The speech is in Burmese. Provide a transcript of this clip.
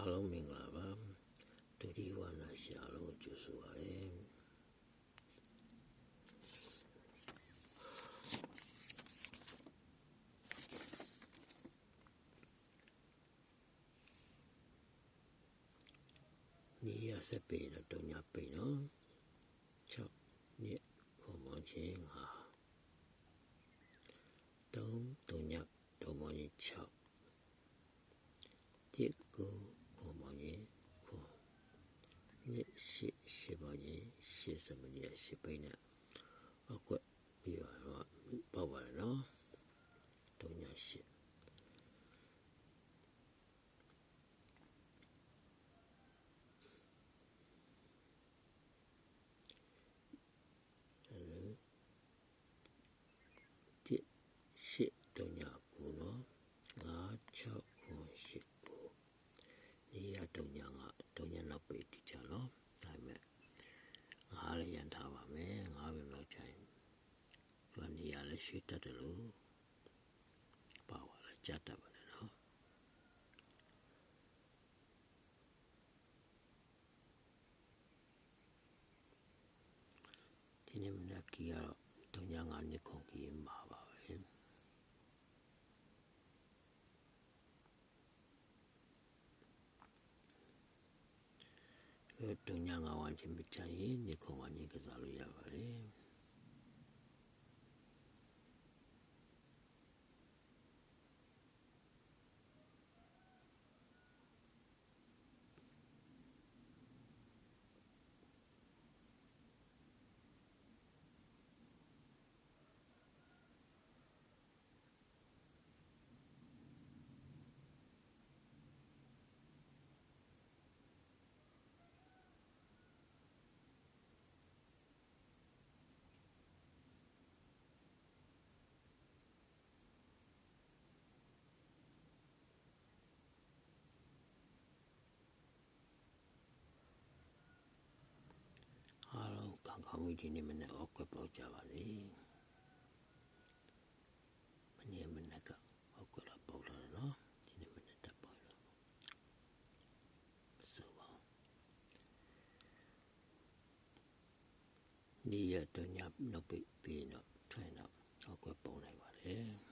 အားလုံးမင်္ဂလာပါဒုတိယဝနာရှာလို့ကြိုဆိုပါရစေနေရဆက်ပေတော့တုံညာပေနော်6နှစ်ခေါ်မချင်းဟာ3တုံညာတုံမချင်း6တစ်ကိုခေါ်မချင်းခေါ် နှစ်ရှိရှိပါချင်းရှိစမကြီးရှိပိနဲ့အကွက်ပြီးပါတော့ပေါ့ပါနော်တုံညာရှိတစ်ရှိတုံညာကိုနော်9 6ခွန်ရှိကိုနေရတုံညာကတုံညာနောက်ပိတ်တိချနော်ဒါပေမဲ့ငါလည်းရန်ထားပါမယ်ငါပဲမဟုတ်ချိုင်ဒီ နေရာလည်းရှိတတ်တယ်လို့ပါပါလဲကြတတ်ပါတယ်နော်ဒီနေ့မနက်ကြီးကတော့တုံညာငါနှစ်ခုကြီးမှာပါပဲအဲတုံညာငါဝမ်းချင်းမချရင်နေခုံဝမ်းကြီးကစားလို့ရပါတယ်အား လုံးကံကောင်းမှုဒီနေ့မနေ့အောက်ကွက်ပေါက်ကြပါလေမနေ့မနေ့ကအောက်ကွက်တော့ပေါက်လာတယ်နော်ဒီနေ့မနေ့တက်ပေါက်လာဆိုပါဒီရတော့ညနောက်ပိတ်ပြီးတော့ထွင်တော့အောက်ကွက်ပုံနိုင်ပါလေ